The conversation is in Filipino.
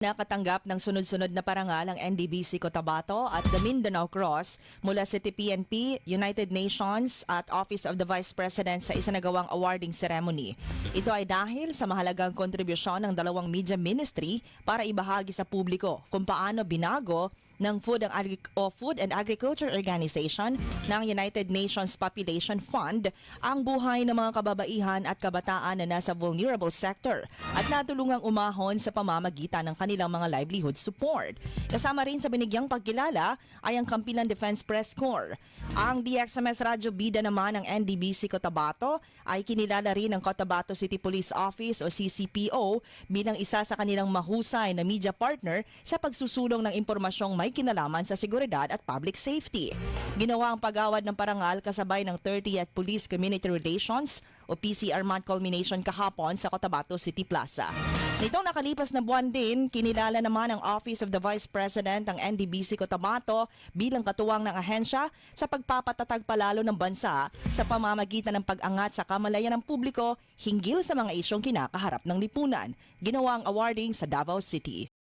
Nakatanggap ng sunod-sunod na parangal ang NDBC Cotabato at the Mindanao Cross mula sa TPNP, United Nations at Office of the Vice President sa isanagawang awarding ceremony. Ito ay dahil sa mahalagang kontribusyon ng dalawang media ministry para ibahagi sa publiko kung paano binago ng Food and, Agri- o Food and Agriculture Organization ng United Nations Population Fund ang buhay ng mga kababaihan at kabataan na nasa vulnerable sector at natulungang umahon sa pamamagitan ng kanilang mga livelihood support. Kasama rin sa binigyang pagkilala ay ang Kampilan Defense Press Corps. Ang DXMS Radyo Bida naman ng NDBC Cotabato ay kinilala rin ng Cotabato City Police Office o CCPO bilang isa sa kanilang mahusay na media partner sa pagsusulong ng impormasyong may kinalaman sa seguridad at public safety. Ginawa ang pagawad ng parangal kasabay ng 30th Police Community Relations o PCR Month culmination kahapon sa Cotabato City Plaza. Nitong nakalipas na buwan din, kinilala naman ang Office of the Vice President ng NDBC Cotabato bilang katuwang ng ahensya sa pagpapatatag palalo ng bansa sa pamamagitan ng pag-angat sa kamalayan ng publiko hinggil sa mga isyong kinakaharap ng lipunan. Ginawa ang awarding sa Davao City.